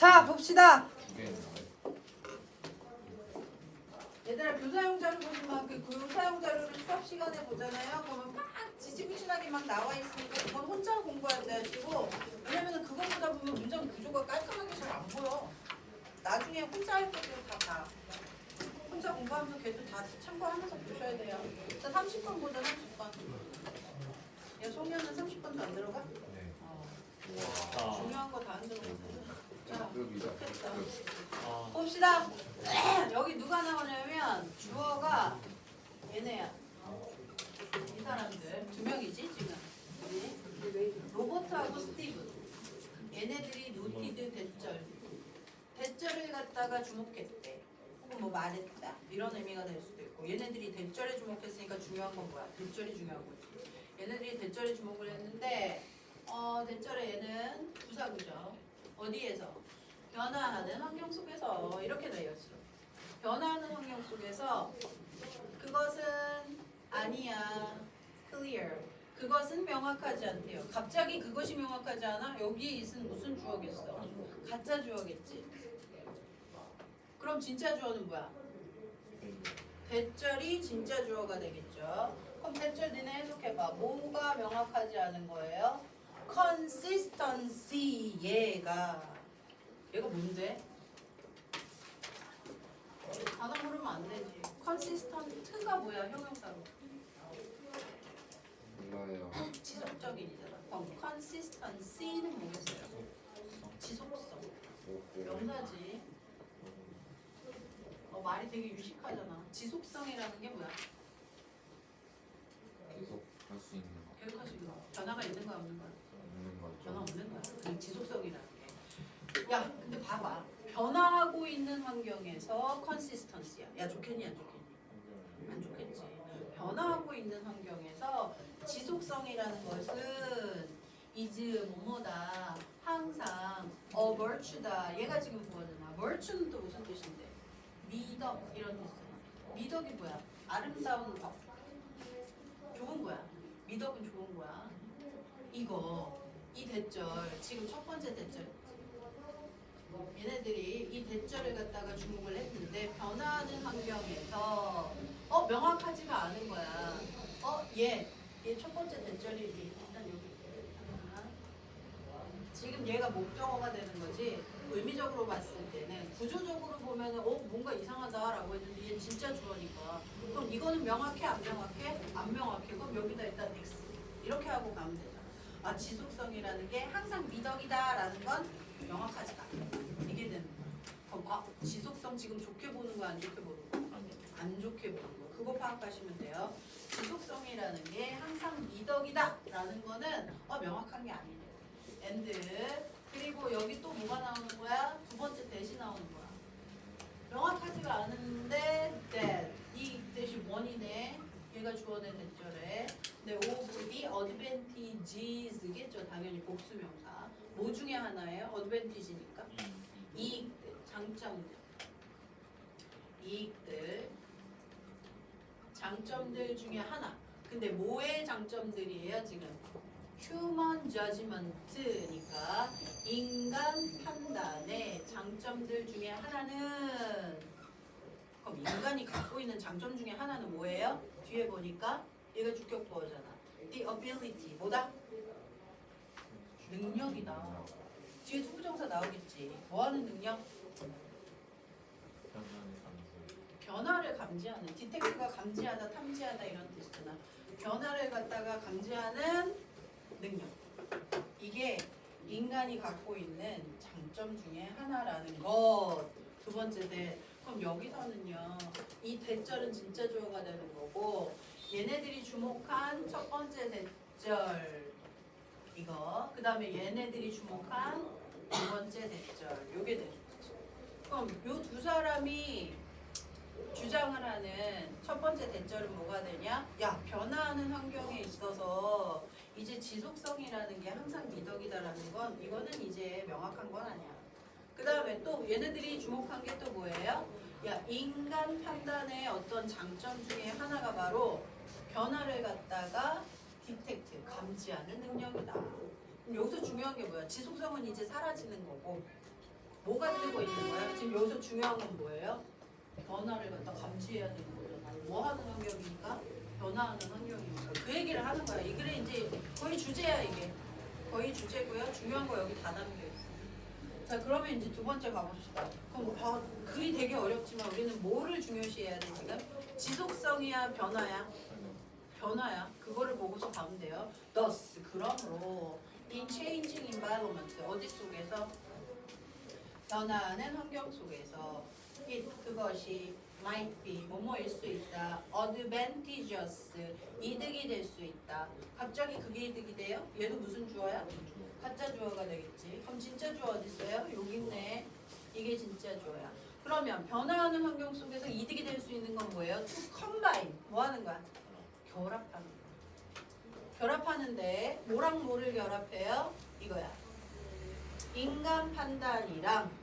자 봅시다. 얘들아 교사용 자료 보지만 그 교사용 자료를 수업 시간에 보잖아요. 그러면 막 지지부진하게 막 나와 있으니까 그건 혼자 공부해야 되고 왜냐면은 그거 보다 보면 문장 구조가 깔끔하게 잘 안 보여. 나중에 혼자 할 때도 다 봐. 혼자 공부하면서 걔도 다 참고하면서 보셔야 돼요. 자 30번 보자 30번. 야 송년은 30번도 안 들어가? 네. 어, 아, 중요한 거 다 안 들어가. 봅시다. 여기 누가 나오냐면 주어가 얘네야. 이 사람들 두 명이지 지금. 네. 로버트하고 스티브. 얘네들이 노티드 대절. 대절을 갖다가 주목했대. 혹은 뭐 말했다. 이런 의미가 될 수도 있고. 얘네들이 대절에 주목했으니까 중요한 건 뭐야? 대절이 중요한 거지. 얘네들이 대절에 주목을 했는데 어 대절에 얘는 부사구죠. 어디에서? 변화하는 환경 속에서 이렇게 있어. 변화하는 환경 속에서 그것은 아니야. clear. 그것은 명확하지 않대요. 갑자기 그것이 명확하지 않아? 여기 있은 무슨 주어겠어? 가짜 주어겠지. 그럼 진짜 주어는 뭐야? 대절이 진짜 주어가 되겠죠. 그럼 대절 니네 해석해봐. 뭐가 명확하지 않은 거예요? Consistency 얘가 얘가 뭔데? 단어 모르면 안 되지. consistent가 뭐야 형용사로? 몰라요 지속적인이잖아. 그럼 consistency는 뭐겠어요? 지속성. 명사지. 어, 말이 되게 유식하잖아. 지속성이라는 게 뭐야? 계속 할 수 있는 거 계속할 수 있는 거. 변화가 있는 거야 없는 거야? 없는 변화 거죠 없는 거야. 그게 지속성이라는 게. 야, 근데 봐봐. 변화하고 있는 환경에서 컨시스턴시야. 야, 좋겠니 안 좋겠니? 안 좋겠지. 변화하고 있는 환경에서 지속성이라는 것은 is 뭐뭐다. 항상 a virtue다. 얘가 지금 그거잖아. virtue는 또 무슨 뜻인데? 미덕 이런 뜻이잖아. 미덕이 뭐야? 아름다운 덕. 좋은 거야. 미덕은 좋은 거야. 이거 이 대절 지금 첫 번째 대절 얘네들이 이 대절을 갖다가 주목을 했는데 변화하는 환경에서 어 명확하지가 않은 거야. 어얘얘 첫 번째 대절이 일단 여기. 지금 얘가 목적어가 되는 거지. 의미적으로 봤을 때는 구조적으로 보면은 어 뭔가 이상하다라고 했는데 얘 진짜 주어니까. 그럼 이거는 명확해 안 명확해? 안 명확해. 그럼 여기다 일단 x. 이렇게 하고 가면 되잖아. 아 지속성이라는 게 항상 미덕이다라는 건 명확하지가 않아 아 지속성 지금 좋게 보는 거 안 좋게 보는 거 안 좋게 보는 거 그거 파악하시면 돼요 지속성이라는 게 항상 미덕이다 라는 거는 어 명확한 게 아니에요 and 그리고 여기 또 뭐가 나오는 거야? 두 번째 대시 나오는 거야. 명확하지가 않은데 that 이 대시 원이네. 얘가 주어낸 대절에 네, of the advantages겠죠. 당연히 복수명사. 뭐 중에 하나예요? advantage니까. 이익들, 장점들. 이익들, 장점들 중에 하나. 근데 뭐의 장점들이에요, 지금? 휴먼 저지먼트니까 인간 판단의 장점들 중에 하나는 그럼 인간이 갖고 있는 장점 중에 하나는 뭐예요? 뒤에 보니까 얘가 주격보어잖아. The ability 뭐다? 능력이다. 뒤에 투부정사 나오겠지. 뭐하는 능력? 변화를 감지하는 디텍트가 감지하다 탐지하다 이런 뜻이잖아. 변화를 갖다가 감지하는 능력. 이게 인간이 갖고 있는 장점 중에 하나라는 것. 두 번째 대. 그럼 여기서는요. 이 대절은 진짜 주어가 되는 거고 얘네들이 주목한 첫 번째 대절 이거. 그 다음에 얘네들이 주목한 두 번째 대절. 요게 거죠. 그럼 요 두 사람이 주장을 하는 첫 번째 대절은 뭐가 되냐? 야, 변화하는 환경에 있어서 이제 지속성이라는 게 항상 미덕이다라는 건 이거는 이제 명확한 건 아니야. 그 다음에 또 얘네들이 주목한 게 또 뭐예요? 야, 인간 판단의 어떤 장점 중에 하나가 바로 변화를 갖다가 디텍트, 감지하는 능력이다. 여기서 중요한 게 뭐야? 지속성은 이제 사라지는 거고 뭐가 뜨고 있는 거야? 지금 여기서 중요한 건 뭐예요? 변화를 갖다 감지해야 되는 거잖아. 뭐 하는 환경이니까? 변화하는 환경이니까. 그 얘기를 하는 거야. 이 글에 이제 거의 주제야 이게. 거의 주제고요. 중요한 거 여기 다 담겨 있어. 자 그러면 이제 두 번째 가봅시다. 그럼 아, 글이 되게 어렵지만 우리는 뭐를 중요시해야 돼 지금? 지속성이야 변화야? 변화야. 그거를 보고서 가면 돼요. Thus 그러므로 in changing environment 어디 속에서 변화하는 환경 속에서 it 그것이 might be 뭐뭐일 수 있다. advantageous 이득이 될 수 있다. 갑자기 그게 이득이 돼요? 얘도 무슨 주어야? 가짜 주어가 되겠지. 그럼 진짜 주어 어디 있어요? 여기 있네. 이게 진짜 주어야. 그러면 변화하는 환경 속에서 이득이 될 수 있는 건 뭐예요? to combine 뭐 하는 거야? 결합하는 거야. 결합하는데 뭐랑 뭐를 결합해요? 이거야. 인간 판단이랑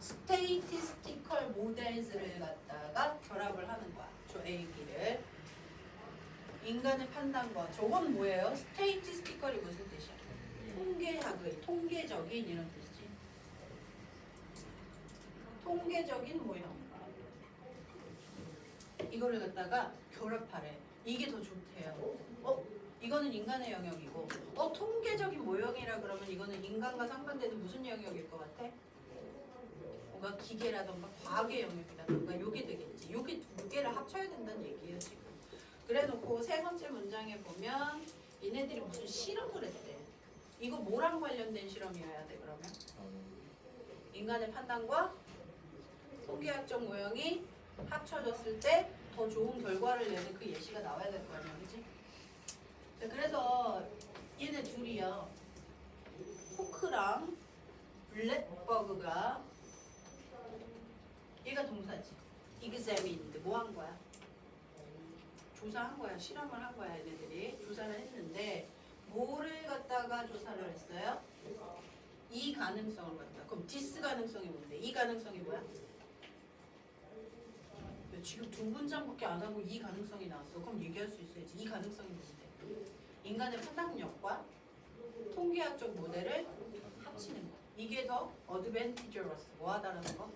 스테이티스티컬 모델즈를 갖다가 결합을 하는 거야. 저 A기를. 인간의 판단과 저건 뭐예요? 스테이티스티컬이 무슨 뜻이야? 통계학의 통계적인 이런 뜻이지. 통계적인 모형. 이거를 갖다가 결합하래. 이게 더 좋대요. 어? 이거는 인간의 영역이고, 어 통계적인 모형이라 그러면 이거는 인간과 상반되는 무슨 영역일 것 같아? 뭔가 기계라던가 과학의 영역이라던가 요게 되겠지. 요게 두 개를 합쳐야 된다는 얘기예요 지금. 그래놓고 세 번째 문장에 보면 얘네들이 무슨 실험을 했대. 이거 뭐랑 관련된 실험이어야 돼 그러면? 인간의 판단과 통계학적 모형이 합쳐졌을 때 더 좋은 결과를 내는 그 예시가 나와야 될 거 아니야, 그지? 그래서 얘네 둘이요. 호크랑 블랙버그가 얘가 동사지. examined 뭐 한 거야? 조사한 거야. 실험을 한 거야, 얘네들이. 조사를 했는데 뭐를 갖다가 조사를 했어요? 이 가능성을 갖다. 그럼 디스 가능성이 뭔데? 이 가능성이 뭐야? 야, 지금 두 문장밖에 안 하고 이 가능성이 나왔어. 그럼 얘기할 수 있어야지. 이 가능성이 뭔데? 인간의 판단력과 통계학적 모델을 합치는 거. 이게 더 어드밴티저러스 뭐하다라는 거?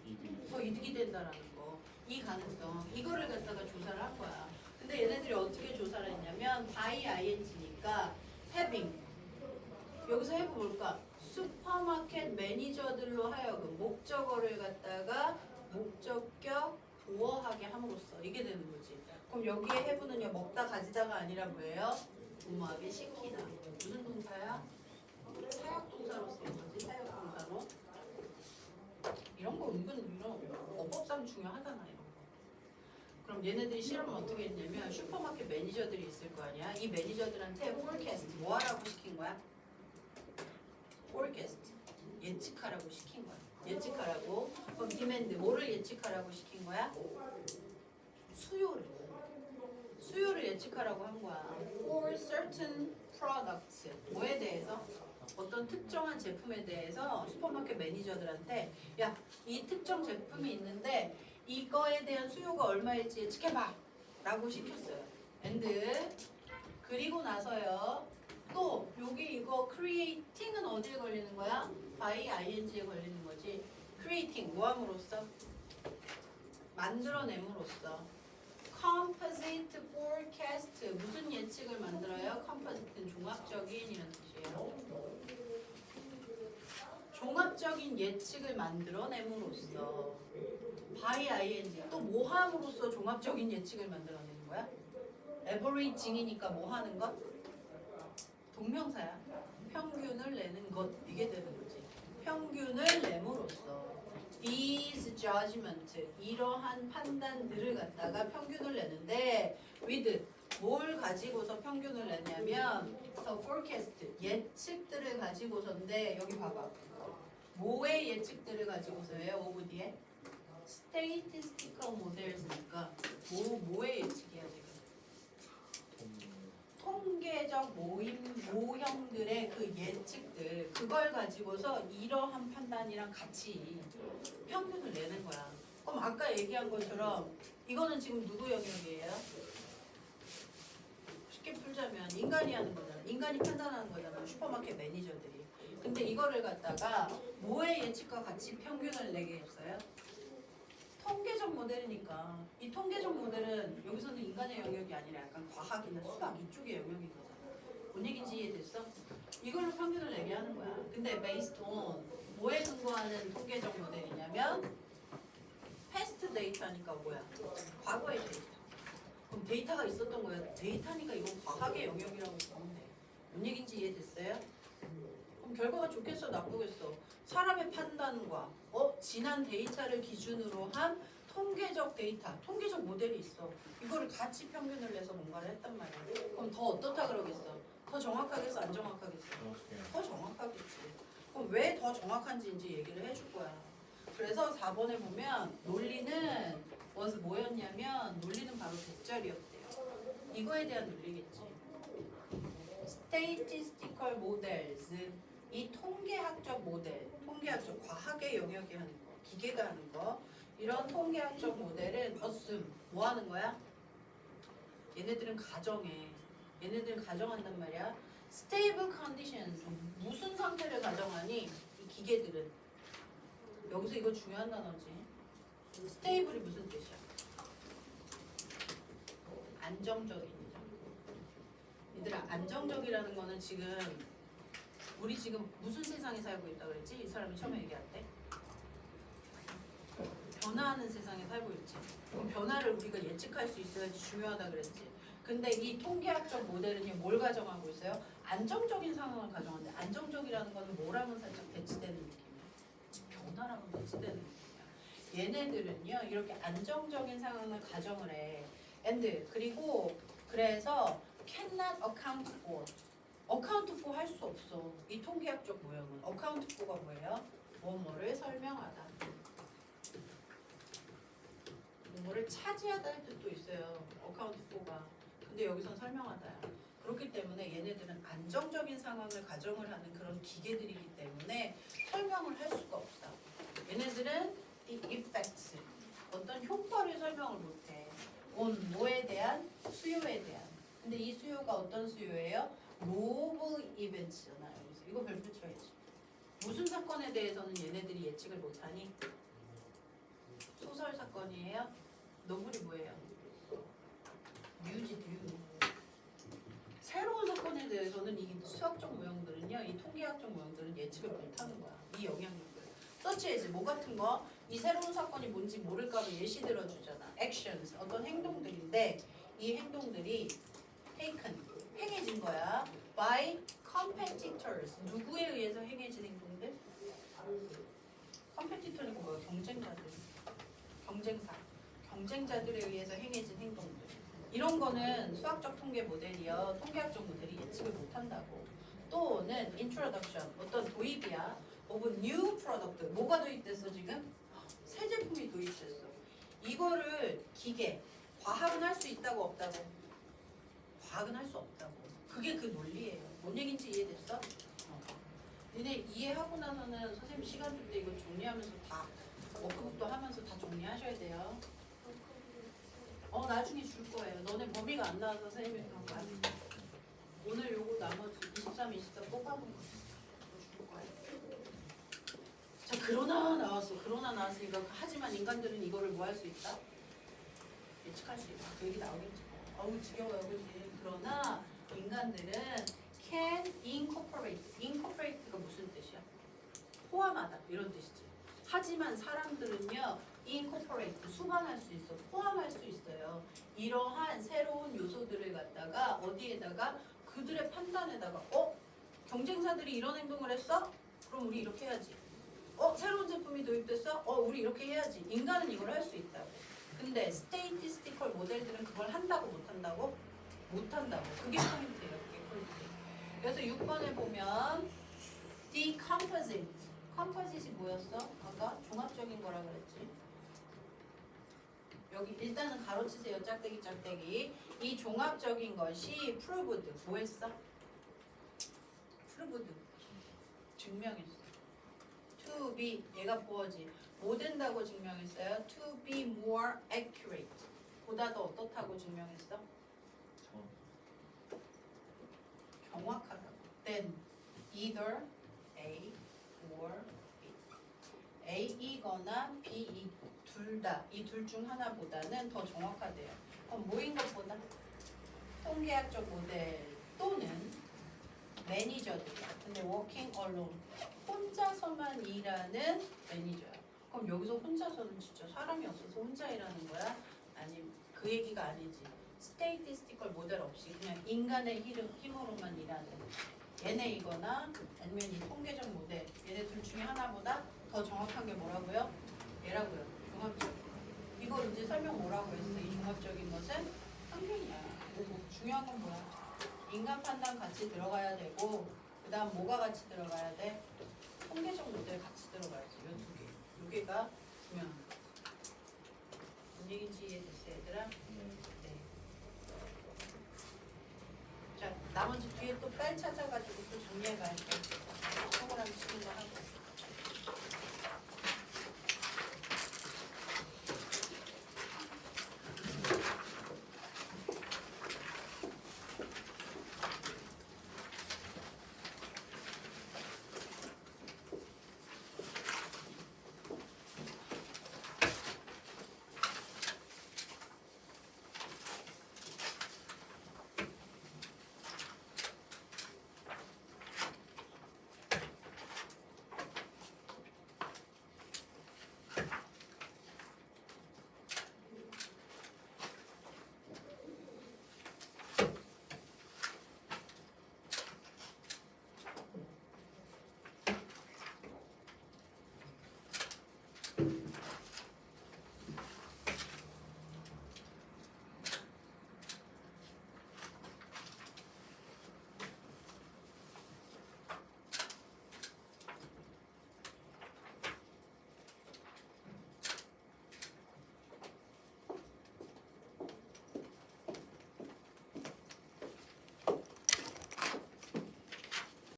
더 이득이 된다라는 거. 이 가능성. 이거를 갖다가 조사를 한 거야. 근데 얘네들이 어떻게 조사를 했냐면 by ing니까 having 여기서 해보 볼까? 슈퍼마켓 매니저들로 하여금 목적어를 갖다가 목적격 보어하게 함으로써 이게 되는 거지. 그럼 여기에 해부는요 먹다 가지다가 아니라 뭐예요? 도모하게 시키다. 무슨 동사야? 사역 동사로 쓰는 거지. 사역 동사로. 이런 거 은근 어법상 중요하잖아 이런 거. 그럼 얘네들이 실험을 어떻게 했냐면 슈퍼마켓 매니저들이 있을 거 아니야. 이 매니저들한테 forecast 뭐 하라고 시킨 거야? forecast 예측하라고 시킨 거야. 예측하라고. 그럼 demand 뭐를 예측하라고 시킨 거야? 수요를. 수요를 예측하라고 한 거야. For certain products 뭐에 대해서? 어떤 특정한 제품에 대해서 슈퍼마켓 매니저들한테 야 이 특정 제품이 있는데 이거에 대한 수요가 얼마일지 예측해봐 라고 시켰어요. and 그리고 나서요 또 여기 이거 creating은 어디에 걸리는 거야? by ing에 걸리는 거지. creating 뭐함으로써? 만들어냄으로써 composite forecast 무슨 예측을 만들어요? composite는 종합적인 이런 뜻이에요. 종합적인 예측을 만들어냄으로써 by ing 또 뭐함으로써 종합적인 예측을 만들어내는 거야? averaging이니까 뭐 하는 것? 동명사야. 평균을 내는 것 이게 되는 거지. 평균을 내므로써 these judgment 이러한 판단들을 갖다가 평균을 내는데 with 뭘 가지고서 평균을 내냐면 the forecast 예측들을 가지고서인데 여기 봐봐. 뭐의 예측들을 가지고서예요? 오브 뒤에 statistical models니까 뭐 뭐의 예측이야 지금? 통계적 모임 모형들의 그 예측들 그걸 가지고서 이러한 판단이랑 같이 평균을 내는 거야. 그럼 아까 얘기한 것처럼 이거는 지금 누구 영역이에요? 쉽게 풀자면 인간이 하는 거잖아. 인간이 판단하는 거잖아. 슈퍼마켓 매니저들이. 근데 이거를 갖다가 뭐의 예측과 같이 평균을 내게 했어요? 통계적 모델이니까 이 통계적 모델은 여기서는 인간의 영역이 아니라 약간 과학이나 수학 이쪽의 영역인 거잖아. 뭔 얘기인지 이해됐어? 이걸로 평균을 내게 하는 거야. 근데 based on 뭐에 근거하는 통계적 모델이냐면 past 데이터니까 뭐야? 과거의 데이터. 그럼 데이터가 있었던 거야. 데이터니까 이건 과학의 영역이라고 보면 돼. 뭔 얘기인지 이해됐어요? 그럼 결과가 좋겠어, 나쁘겠어? 사람의 판단과 어 지난 데이터를 기준으로 한 통계적 데이터, 통계적 모델이 있어. 이거를 같이 평균을 내서 뭔가를 했단 말이야. 그럼 더 어떻다 그러겠어? 더 정확하겠어, 안 정확하겠어? 더 정확하겠지. 그럼 왜 더 정확한지 이제 얘기를 해줄 거야. 그래서 4번에 보면 논리는 was 뭐였냐면 논리는 바로 대절이었대요. 이거에 대한 논리겠지. statistical models 이 통계학적 모델, 통계학적 과학의 영역이 하는 거, 기계가 하는 거 이런 통계학적 모델은 assume 뭐 하는 거야? 얘네들은 가정해. 얘네들은 가정한단 말이야. stable conditions 무슨 상태를 가정하니? 이 기계들은 여기서 이거 중요한 단어지. stable이 무슨 뜻이야? 안정적인. 얘들아 안정적이라는 거는 지금 우리 지금 무슨 세상에 살고 있다 그랬지? 이 사람이 처음에 얘기할 때 변화하는 세상에 살고 있지. 그럼 변화를 우리가 예측할 수 있어야지 중요하다 그랬지. 근데 이 통계학적 모델은 뭘 가정하고 있어요? 안정적인 상황을 가정하는데 안정적이라는 거는 뭐랑은 살짝 배치되는 느낌이야. 변화랑은 배치되는 느낌이야. 얘네들은요 이렇게 안정적인 상황을 가정을 해. and 그리고 그래서 cannot account for account for 할수 없어. 이 통계학적 모형은 account for가 뭐예요? 뭐뭐를 설명하다. 뭐를 차지하다 할 뜻도 있어요. account for가. 근데 여기선 설명하다야. 그렇기 때문에 얘네들은 안정적인 상황을 가정을 하는 그런 기계들이기 때문에 설명을 할 수가 없다. 얘네들은 the effects 어떤 효과를 설명을 못해. on 뭐에 대한 수요에 대한. 근데 이 수요가 어떤 수요예요? Global events잖아요. 그래서 이거 별표 쳐야지. 무슨 사건에 대해서는 얘네들이 예측을 못하니? 소설 사건이에요? 노블이 뭐예요? 뮤지 뮤. 새로운 사건에 대해서는 이 수학적 모형들은요, 이 통계학적 모형들은 예측을 못하는 거야. 이 영향력을. 서치해지 뭐 같은 거? 이 새로운 사건이 뭔지 모를까봐 예시 들어주잖아. actions 어떤 행동들인데 이 행동들이 taken 행해진 거야. by competitors 누구에 의해서 행해진 행동들? 컴페티터는 뭐야? 경쟁자들. 경쟁사. 경쟁자들에 의해서 행해진 행동들. 이런 거는 수학적 통계 모델이요. 통계학적 모델이 예측을 못한다고. 또는 introduction 어떤 도입이야. of new product 뭐가 도입됐어 지금? 새 제품이 도입됐어. 이거를 기계, 과학은 할 수 있다고 없다고? 과학은 할 수 없다고. 그게 그 논리예요. 뭔 얘기인지 이해됐어? 어. 니네 이해하고 나서는 선생님 시간 줄 때 이거 정리하면서 다 워크북도 하면서 다 정리하셔야 돼요. 어 나중에 줄 거예요. 너네 범위가 안 나와서 선생님이 그런 거 아니야. 오늘 요거 나머지 23, 24 뽑아본 거줄 거예요. 자 그러나 나왔어. 그러나 나왔으니까 하지만 인간들은 이거를 뭐 할 수 있다? 예측할 수 있다. 그 얘기 나오겠지. 뭐. 어우 지겨워요, 그지? 그러나 인간들은 can incorporate. incorporate가 무슨 뜻이야? 포함하다 이런 뜻이지. 하지만 사람들은요 incorporate 수반할 수 있어, 포함할 수 있어요. 이러한 새로운 요소들을 갖다가 어디에다가 그들의 판단에다가 어 경쟁사들이 이런 행동을 했어? 그럼 우리 이렇게 해야지. 어 새로운 제품이 도입됐어? 어 우리 이렇게 해야지. 인간은 이걸 할 수 있다고. 근데 스테이티스티컬 모델들은 그걸 한다고 못 한다고? 못 한다고. 그게 포인트예요. 그게 포인트. 그래서 6번에 보면 decomposite. composite이 뭐였어? 아까 종합적인 거라 그랬지. 여기 일단은 가로치세요. 짝대기 짝대기. 이 종합적인 것이 proved. 뭐 했어? proved. 증명했어. to be 얘가 보어지. 뭐 된다고 증명했어요? to be more accurate. 보다 더 어떻다고 증명했어? 정확하다고. then either A or B. A이거나 B 둘 다 이 둘 중 하나보다는 더 정확하대요. 그럼 뭐인 것보다 통계학적 모델 또는 매니저들이야. 근데 working alone 혼자서만 일하는 매니저야. 그럼 여기서 혼자서는 진짜 사람이 없어서 혼자 일하는 거야? 아니 그 얘기가 아니지. 스테이티스티컬 모델 없이 그냥 인간의 힘, 힘으로만 일하는 얘네 이거나 아니면 이 통계적 모델 얘네 둘 중에 하나보다 더 정확한 게 뭐라고요? 얘라고요. 종합적. 이걸 이제 설명 뭐라고 했어? 이 종합적인 것은 환경이야. 중요한 건 뭐야? 인간 판단 같이 들어가야 되고 그 다음 뭐가 같이 들어가야 돼? 통계적 모델 같이 들어가야지. 이 두 개. 두 개가 중요한 거. 뭔 얘기인지 이해됐어, 얘들아? 네. 자, 나머지 뒤에 또빨 찾아가지고 또 정리해 가야 돼. 서울한 친구 하고.